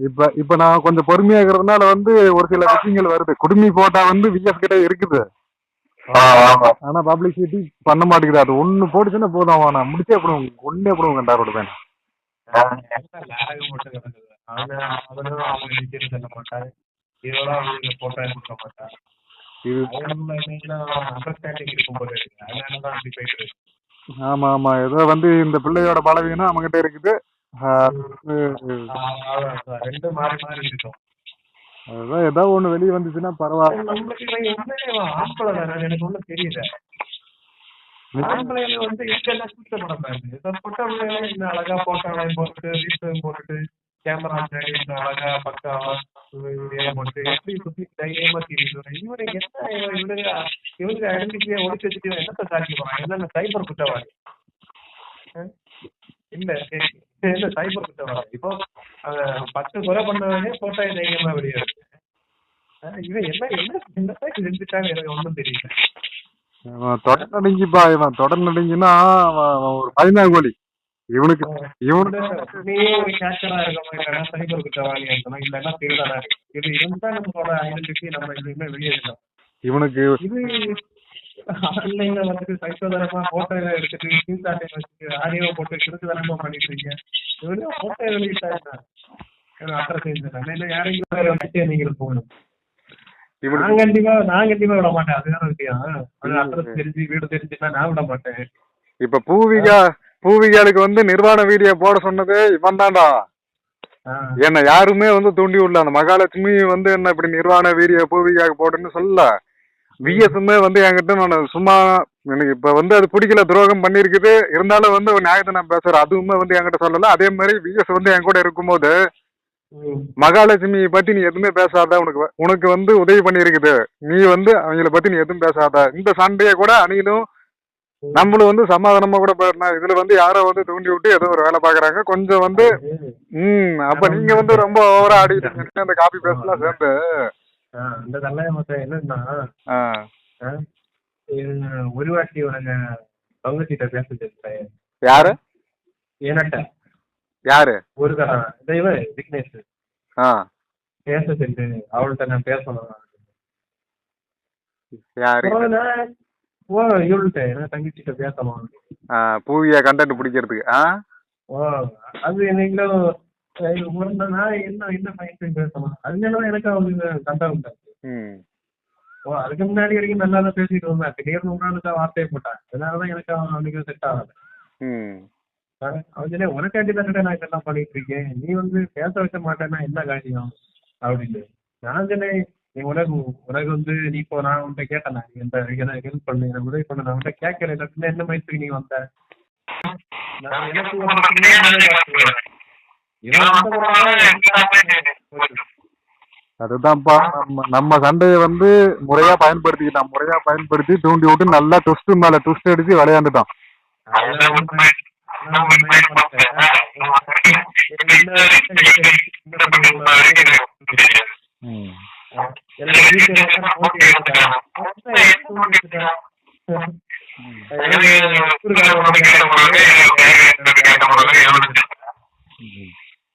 இப்ப இப்ப நான் கொஞ்சம் பொறுமையா இருக்கிறதுனால வந்து ஒரு சில விஷயங்கள் வருது. குடுமி போட்டா வந்து விஎஸ் கிட்ட இருக்குது. ஆனா பப்ளிசிட்டி பண்ண மாட்டேங்குது. அது ஒண்ணு போட்டுச்சுன்னா போதும். அவன் நான் முடிச்சே போடுவோம் கொண்டே போடுவோம் கண்டாரோட இருக்கு. ஆமா ஆமா. ஏதோ வந்து இந்த பிள்ளையோட பலவீனம் அவங்ககிட்ட இருக்குது. ரெண்டும் மாறி மாறி இருக்கும் அதுதான் ஏதோ ஒண்ணு வெளியே வந்துச்சுன்னா பரவாயில்ல. நம்மளுக்கு உண்மையிலே ஆம்பளை தானே எனக்கு ஒண்ணும் தெரியல. ஆம்பளையில வந்து இதெல்லாம் சுத்தப்படக்கூடாது இதை பொட்டவங்க இந்த அழகா போட்டோவையும் போட்டு வீட்டையும் போட்டுட்டு கேமரா இந்த அழகா பக்காவா வீடியோ போட்டு எப்படி சுத்தி தைரியமா தெரியுது இவனுக்கு என்ன இவன் இவனுங்க இவனுக்கு ஐடென்டிட்டியை ஒழிச்சு வச்சுட்டு என்னத்த சாதிக்க போறான்? என்ன சைபர் குற்றவாளி? இல்ல சரி. இல்ல சைபர் குற்றவாளி இப்போ அவன் பத்து கொலை பண்ணவனே போட்டோ தைரியமா வெளியே இருக்கு. அஹ் இவன் என்ன என்ன என்னதான் செஞ்சுட்டான்னு எனக்கு ஒண்ணும் தெரியல. இவன் தொடர் நடுங்கிப்பா இவன் தொடர் நடுங்கினா அவன் அவன் ஒரு பயந்தாங்கோலி இவனுக்கு இவனுக்கு நீ ஒரு கேச்சரா இல்லைன்னா சைபர் குற்றவாளியா இருக்கணும் இல்லைன்னா இருக்கணும் இது இருந்தா நம்மளோட ஐடென்டிட்டி நம்ம எதுவுமே இவனுக்கு இது ஆன்லைன்ல வந்துட்டு சைக்கோதரமா போட்டோ எடுத்துட்டு ஸ்கிரீன்ஷாட் வச்சுட்டு ஆடியோ போட்டு கிருத்துதனமா பண்ணிட்டு இருக்கீங்க இவரு போட்டோ வெளியிட்டாங்க அப்புறம் செஞ்சுட்டாங்க இல்ல யாரையும் நீங்க போகணும். நான் கண்டிப்பா நான் கண்டிப்பா விட மாட்டேன். அதுதான் விஷயம். அட்ரஸ் தெரிஞ்சு வீடு தெரிஞ்சுன்னா நான் விட மாட்டேன். இப்ப பூவிகா பூவிகாளுக்கு வந்து நிர்வாண வீடியோ போட சொன்னதே இவன் தான்டா. என்ன யாருமே வந்து தூண்டி விடல அந்த மகாலட்சுமி வந்து என்ன இப்படி நிர்வாண வீடியோ பூவிகாக்கு போடுன்னு சொல்லல விஎஸ்மே வந்து என்கிட்ட நான் சும்மா எனக்கு இப்ப வந்து அது பிடிக்கல துரோகம் பண்ணிருக்குது இருந்தாலும் வந்து ஒரு நியாயத்தை நான் பேசுறேன். அதுவுமே வந்து என்கிட்ட சொல்லல. அதே மாதிரி விஎஸ் வந்து என் கூட இருக்கும்போது உம் மகாலட்சுமி பத்தி நீ எதுவுமே பேசாத. உனக்கு உனக்கு வந்து உதவி பண்ணியிருக்குது. நீ வந்து அவங்கள பத்தி நீ எதுவும் பேசாத. இந்த சண்டையை கூட அணிலும் நம்மளும் வந்து சமாதானமா கூட போயிடலாம். இதுல வந்து யாரோ வந்து தூண்டி விட்டு ஏதோ ஒரு வேலை பாக்குறாங்க கொஞ்சம் வந்து ம். அப்ப நீங்க வந்து ரொம்ப ஓவரா ஆடிட்டு அந்த காப்பி பேஸ்ட்லாம் சேர்ந்து. அந்த கல்யாண மொத்தம் என்னன்னா ஒரு வாட்டி உனக்கு பங்குச்சிட்ட பேச சொல்லிட்டேன் யாரு? ஏனட்ட. யாரு? ஒரு கதை தெய்வ விக்னேஷ். பேச சொல்லிட்டு அவள்கிட்ட நான் பேசணும். யாரு? ஓ இவள்கிட்ட என்ன தங்கச்சிட்ட பேசணும். பூவியா கண்டென்ட் பிடிக்கிறதுக்கு ஆ? ஓ அது என்னைக்கும் நான் என்ன என்ன மைண்ட் பேசணும்? அதனால எனக்கு அவங்க சண்டை உண்டாச்சு ஓ அதுக்கு முன்னாடி வரைக்கும் நல்லா தான் பேசிட்டு வந்தேன் திடீர்னு அவன் வார்த்தையை போட்டான் அதனாலதான் எனக்கு அவன் அவனுக்கு செட் ஆகல. அவன் உனக்காண்டி தானே நான் இதெல்லாம் பண்ணிட்டு இருக்கேன்? நீ வந்து பேச வைக்க மாட்டேன்னா என்ன காரியம்? அப்படின்னு. நான் சொன்னேன் நீ உனக்கு உனக்கு வந்து நீ இப்போ நான் உன்கிட்ட கேட்டேன் நீ இந்த எனக்கு ஹெல்ப் பண்ணு எனக்கு உதவி பண்ணு. நான் உன்கிட்ட கேட்கல. என்ன மயத்துக்கு நீ வந்த? நான் எனக்கு அதுதான்ப்பா. நம்ம நம்ம சண்டையை வந்து முறையா பயன்படுத்திக்கிட்டான். முறையா பயன்படுத்தி தூண்டி விட்டு நல்லா ட்விஸ்ட் மேல ட்விஸ்ட் அடிச்சு விளையாண்டுட்டான். அதெல்லாம்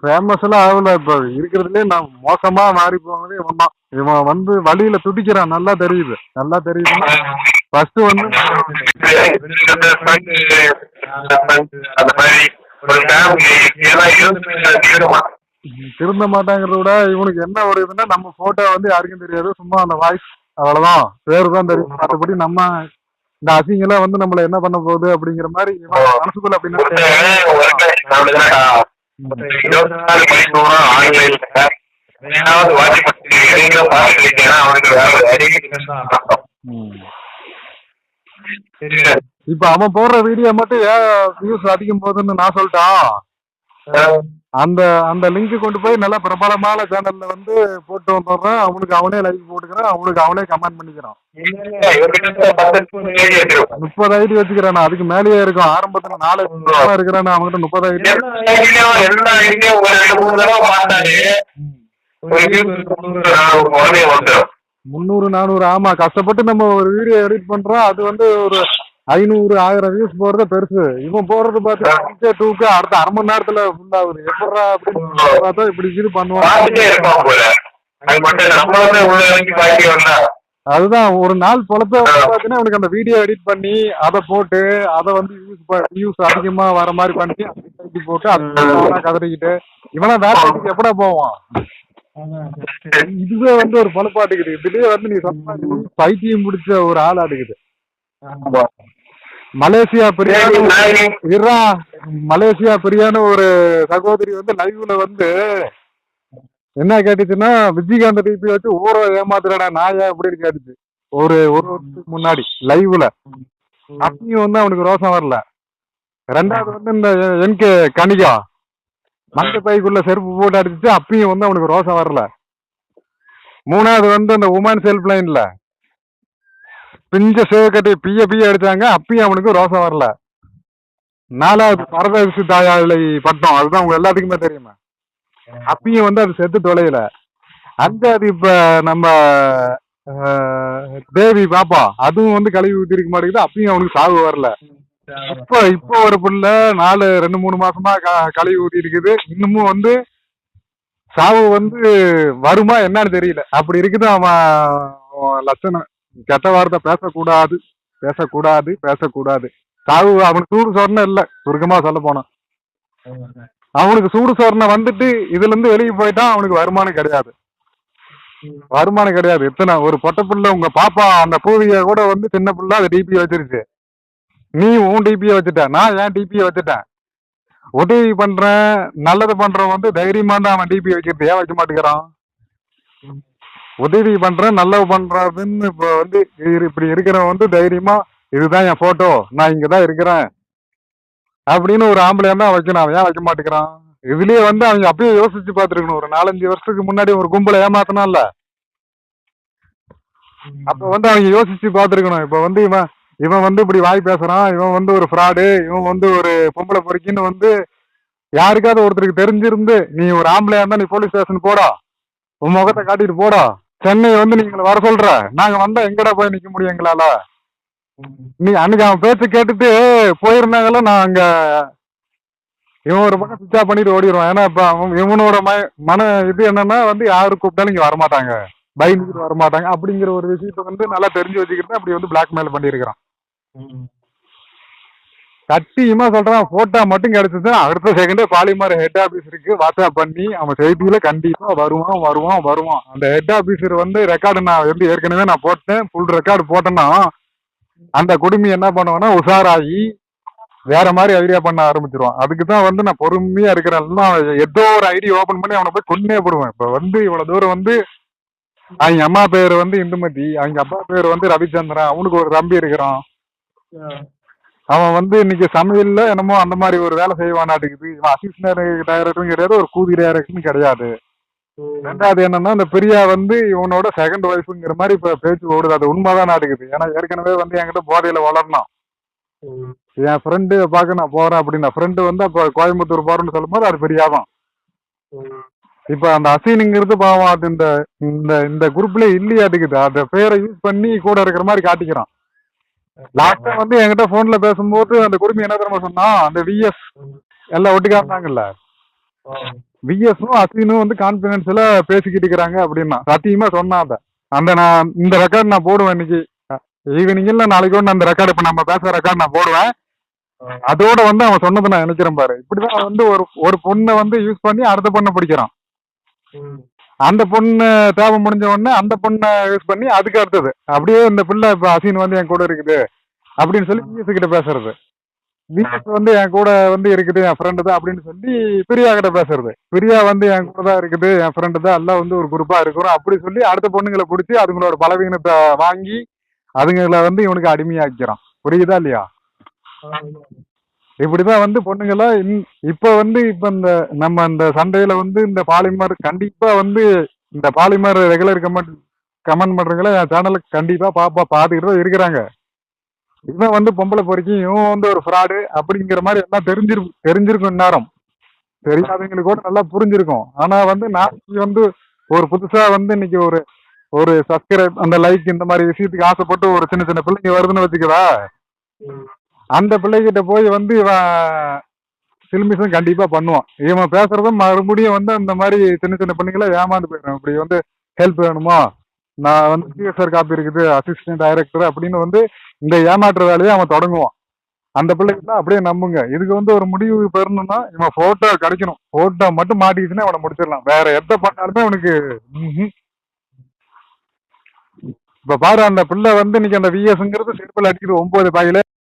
ஃபேமஸ் எல்லாம் ஆகல இப்ப இருக்கிறதுலே நான் மோசமா மாறி போனதே இவன் தான் இவன் வந்து வழியில துடிக்கிறான் நல்லா தெரியுது. நல்லா தெரியுது. ஃபர்ஸ்ட் வந்து திருந்த மாட்டாங்கிறத விட இவனுக்கு என்ன ஒரு இதுன்னா நம்ம போட்டோ வந்து யாருக்கும் தெரியாது. சும்மா அந்த வாய்ஸ் அவ்வளவுதான். பேரு தான் தெரியும். மற்றபடி நம்ம இந்த அசிங்கெல்லாம் வந்து நம்மள என்ன பண்ண போகுது அப்படிங்கிற மாதிரி மனசுக்குள்ள அப்படி நினைக்கிறான். ம். இப்ப அவன் போடுற வீடியோ மட்டும் ஏன் வியூஸ் அதிகம் போகுதுன்னு நான் சொல்லிட்டான் அந்த அந்த லிங்க் கொண்டு போய் நல்ல பிரபலமான சேனல்ல வந்து போட்டு வந்துடுறான் அவனுக்கு அவனே லைக் போட்டுக்கிறான் அவனுக்கு அவனே கமெண்ட் பண்ணிக்கிறான். முப்பது ஐடி வச்சுக்கிறான் அதுக்கு மேலேயே இருக்கும். ஆரம்பத்துல நாலு இருக்கிறான். அவன்கிட்ட முப்பது ஐடி. முந்நூறு நானூறு ஆமா கஷ்டப்பட்டு நம்ம ஒரு வீடியோ எடிட் பண்றோம். அது வந்து ஒரு ஐநூறு ஆயிரம் வியூஸ் போறது பெருசு. இவன் போறது பார்த்தா டூக்கு அடுத்த அரை மணி நேரத்துல ஃபுல் ஆகுது. எப்படா அப்படின்னு பார்த்தா இப்படி இது பண்ணுவான். அதுதான் ஒரு நாள் பொழப்ப பார்த்தீங்கன்னா உனக்கு அந்த வீடியோ எடிட் பண்ணி அதை போட்டு அதை வந்து யூஸ் வியூஸ் அதிகமா வர மாதிரி பண்ணி அதை போட்டு அதை கதறிக்கிட்டு இவனா வேலைக்கு எப்படா போவான்? இதுவே வந்து ஒரு பொழப்பாட்டுக்குது இதுலயே வந்து நீ மாதிரி பைத்தியம் பிடிச்ச ஒரு ஆள் ஆடுக்குது மலேசியா பிரியாணி மலேசியா பிரியாணி ஒரு சகோதரி வந்து லைவ்ல வந்து என்ன கேட்டுச்சுன்னா விஜயகாந்த் டிபி வச்சு ஊரை ஏமாத்துறடா நாயா அப்படின்னு கேட்டுச்சு. ஒரு ஒரு வருஷத்துக்கு முன்னாடி லைவ்ல அப்பயும் வந்து அவனுக்கு ரோசம் வரல. ரெண்டாவது வந்து இந்த என்கே கனிகா. மஞ்ச பைக்குள்ள செருப்பு போட்டு அடிச்சுட்டு அப்பயும் வந்து அவனுக்கு ரோசம் வரல. மூணாவது வந்து அந்த உமன் செல்ஃப் லைன்ல பிஞ்ச சேவக்கட்டி பிய பிய அடிச்சாங்க. அப்பயும் அவனுக்கு ரோசம் வரல. நாலாவது பரதரிசி தாயாளை பட்டம். அதுதான் உங்க எல்லாத்துக்குமே தெரியுமா? அப்பயும் வந்து அது செத்து தொலையல. அது இப்ப நம்ம தேவி பாப்பா அதுவும் வந்து கழுவி ஊத்திருக்க மாட்டேங்குது. அப்பயும் அவனுக்கு சாவு வரல. இப்போ இப்போ ஒரு புள்ள நாலு ரெண்டு மூணு மாசமா க- கழுவி ஊத்தி இருக்குது இன்னமும் வந்து சாவு வந்து வருமா என்னன்னு தெரியல. அப்படி இருக்குது அவன் அவன் லட்சணம்? கெட்ட வார்த்தை பேசக்கூடாது பேசக்கூடாது பேசக்கூடாது. சாவு அவனுக்கு சூடு சொரணம் இல்ல சுருக்கமா சொல்ல போனான் அவனுக்கு சூடு சொரணம் வந்துட்டு இதுல இருந்து வெளியே போயிட்டான் அவனுக்கு வருமானம் கிடையாது. வருமானம் கிடையாது. எத்தனை ஒரு பொட்ட புள்ள உங்க பாப்பா அந்த பூவிய கூட வந்து சின்ன புள்ள அது டிபி வச்சிருச்சு. நீ உன் டிபியை வச்சுட்ட நான் ஏன் டிபியை வச்சுட்டேன்? உதவி பண்றேன் நல்லது பண்றவன் வந்து தைரியமா தான் அவன் டிபி வைக்கிறது ஏன் வைக்க மாட்டேங்கிறான்? உதவி பண்றேன் நல்லது பண்றதுன்னு இப்போ வந்து இரு- இப்படி இருக்கிறவன் வந்து தைரியமா இதுதான் என் போட்டோ நான் இங்கதான் இருக்கிறேன். அப்படின்னு ஒரு ஆம்பளை தான் வைக்கணும் அவன் ஏன் வைக்க மாட்டேங்கிறான்? இதுலயே வந்து அவங்க அப்பயே யோசிச்சு பார்த்துருக்கணும். ஒரு நாலஞ்சு வருஷத்துக்கு முன்னாடி ஒரு கும்பலை ஏமாத்தினான்ல. அப்ப வந்து அவங்க யோசிச்சு பார்த்துருக்கணும். இப்ப வந்து இவன் இவன் வந்து இப்படி வாய் பேசுறான் இவன் வந்து ஒரு ஃப்ராடு இவன் வந்து ஒரு பொம்பளை பொறுக்கின்னு வந்து யாருக்காவது ஒருத்தருக்கு தெரிஞ்சிருந்து நீ ஒரு ஆம்பளையா இருந்தா நீ போலீஸ் ஸ்டேஷன் போடா. உன் முகத்தை காட்டிட்டு போடா. சென்னை வந்து நீங்களை வர சொல்ற. நாங்க வந்தா எங்கடா போய் நிக்க முடியும் எங்களால? நீ அன்னைக்கு அவன் பேச்சு கேட்டுட்டு போயிருந்தாங்கல்ல நான் அங்க இவன் ஒரு பக்கம் சுவிட்சா பண்ணிட்டு ஓடிடுவான். ஏன்னா இப்ப அவன் இவனோட ம மன இது என்னன்னா வந்து யாரு கூப்பிட்டாலும் இங்க வரமாட்டாங்க. பயந்துட்டு வரமாட்டாங்க. அப்படிங்கிற ஒரு விஷயத்த வந்து நல்லா தெரிஞ்சு வச்சுக்கிட்டு அப்படி வந்து பிளாக்மெயில் பண்ணியிருக்கிறான். சத்தியமா சொல்றான். போட்டா மட்டும் கிடைச்சது அடுத்த செகண்டே பாலிமர் ஹெட் ஆபீஸ் இருக்கு. வாட்ஸ்அப் பண்ணி அவன் செய்தியில கண்டிப்பா வருவான் வருவான் வருவான் அந்த ஹெட் ஆபீசர் வந்து ரெக்கார்டு நான் வந்து ஏற்கனவே நான் போட்டேன். ஃபுல் ரெக்கார்டு போட்டேன்னா அந்த குடுமி என்ன பண்ணுவான்னா உஷாராகி வேற மாதிரி ஐடியா பண்ண ஆரம்பிச்சிருவான். அதுக்கு தான் வந்து நான் பொறுமையா இருக்கிறேன். எல்லாம் ஏதோ ஒரு ஐடியா ஓபன் பண்ணி அவனை போய் கொண்டே போடுவேன். இப்ப வந்து இவ்வளவு தூரம் வந்து அவங்க அம்மா பேர் வந்து இந்துமதி அவங்க அப்பா பேர் வந்து ரவிச்சந்திரன். அவனுக்கு ஒரு தம்பி இருக்கிறான். அவன் வந்து இன்னைக்கு சமையல்ல என்னமோ அந்த மாதிரி ஒரு வேலை செய்வானாட்டுக்குது இவன் அசிஸ்டன்ட் டைரக்டரும் கிடையாது ஒரு கூதி டைரக்டரும் கிடையாது. ரெண்டாவது என்னன்னா இந்த பிரியா வந்து இவனோட செகண்ட் ஒய்ஃபுங்கிற மாதிரி இப்ப பேச்சு ஓடுது. அது உண்மைதான் நாட்டுக்குது. ஏன்னா ஏற்கனவே வந்து என்கிட்ட போதையில வளரணும் என் ஃப்ரெண்டு பார்க்க நான் போறேன் அப்படின்னா ஃப்ரெண்டு வந்து அப்ப கோயம்புத்தூர் போறேன்னு சொல்லும்போது அது பெரியாதான். இப்ப அந்த அசீனுங்கிறது பாவம் அது இந்த இந்த இந்த குரூப்ல இல்லையாட்டுக்குது அந்த பேரை யூஸ் பண்ணி கூட இருக்கிற மாதிரி காட்டிக்கிறான். லாஸ்டா வந்து என்கிட்ட போன்ல பேசும்போது அந்த குடும்பம் என்ன தெரியுமா சொன்னா அந்த விஎஸ் எல்லாம் ஒட்டுக்கா இருந்தாங்கல்ல விஎஸும் அசீனும் வந்து கான்பிடன்ஸ்ல பேசிக்கிட்டு இருக்கிறாங்க அப்படின்னா சத்தியமா சொன்னான் அத. அந்த நான் இந்த ரெக்கார்ட் நான் போடுவேன் இன்னைக்கு. ஈவினிங் இல்ல நாளைக்கு ஒன்று அந்த ரெக்கார்டு இப்ப நம்ம பேசுற ரெக்கார்ட் நான் போடுவேன். அதோட வந்து அவன் சொன்னதை நான் நினைக்கிறேன் பாரு. இப்படிதான் வந்து ஒரு ஒரு பொண்ணை வந்து யூஸ் பண்ணி அடுத்த பொண்ணை பிடிக்கிறான். அந்த பொண்ணு தேவை முடிஞ்ச உடனே அந்த பொண்ணை யூஸ் பண்ணி அதுக்கு அடுத்தது. அப்படியே இந்த பிள்ளை இப்ப அசீன் வந்து என் கூட இருக்குது அப்படின்னு சொல்லி விஎஸ் கிட்ட பேசுறது. விஎஸ் வந்து என் கூட வந்து இருக்குது என் ஃப்ரெண்டு தான் அப்படின்னு சொல்லி பிரியா கிட்ட பேசுறது. பிரியா வந்து என் கூட தான் இருக்குது என் ஃப்ரெண்டு தான் எல்லாம் வந்து ஒரு குரூப்பா இருக்கிறோம் அப்படி சொல்லி அடுத்த பொண்ணுங்களை பிடிச்சி அதுங்களோட பலவீனத்தை வாங்கி அதுங்களை வந்து இவனுக்கு அடிமையாக்கிறான் புரியுதா இல்லையா? இப்படிதான் வந்து பொண்ணுங்களா இன்- இப்ப வந்து இப்ப இந்த நம்ம இந்த சண்டையில வந்து இந்த பாலிமர் கண்டிப்பா வந்து இந்த பாலிமர் ரெகுலர் கமெண்ட் கமெண்ட் பண்றவங்கள என் சேனலுக்கு கண்டிப்பா பாப்பா பாத்துக்கிட்டு தான் இருக்கிறாங்க. இவன் வந்து பொம்பளை பொறுக்கி இவன் வந்து ஒரு ஃப்ராடு அப்படிங்கிற மாதிரி எல்லாம் தெரிஞ்சிரு தெரிஞ்சிருக்கும் நேரம் தெரியாதவங்களுக்கு கூட நல்லா புரிஞ்சிருக்கும். ஆனா வந்து நாளைக்கு வந்து ஒரு புதுசா வந்து இன்னைக்கு ஒரு ஒரு சப்ஸ்கிரைப் அந்த லைக் இந்த மாதிரி விஷயத்துக்கு ஆசைப்பட்டு ஒரு சின்ன சின்ன பிள்ளைங்க வருதுன்னு வச்சுக்கவா? அந்த பிள்ளைகிட்ட போய் வந்து இவன் சில்மிசம் கண்டிப்பா பண்ணுவான். இவன் பேசுறதும் மறுபடியும் வந்து அந்த மாதிரி சின்ன சின்ன பிள்ளைங்கள ஏமாந்து போயிடும் இப்படி வந்து ஹெல்ப் வேணுமா? நான் வந்து சிஎஸ்ஆர் காப்பி இருக்குது அசிஸ்டன்ட் டைரக்டர் அப்படின்னு வந்து இந்த ஏமாற்ற வேலையை அவன் தொடங்குவான். அந்த பிள்ளைங்க அப்படியே நம்புங்க. இதுக்கு வந்து ஒரு முடிவு பெறணும்னா இவன் போட்டோ கிடைக்கணும். போட்டோ மட்டும் மாட்டிக்கிச்சுன்னா அவனை முடிச்சிடலாம். வேற எந்த பண்ணாலுமே அவனுக்கு இப்ப பாரு அந்த பிள்ளை வந்து இன்னைக்கு அந்த விஎஸ்ங்கிறது செருப்பில் அடிக்குது. ஒன்பது பாயில.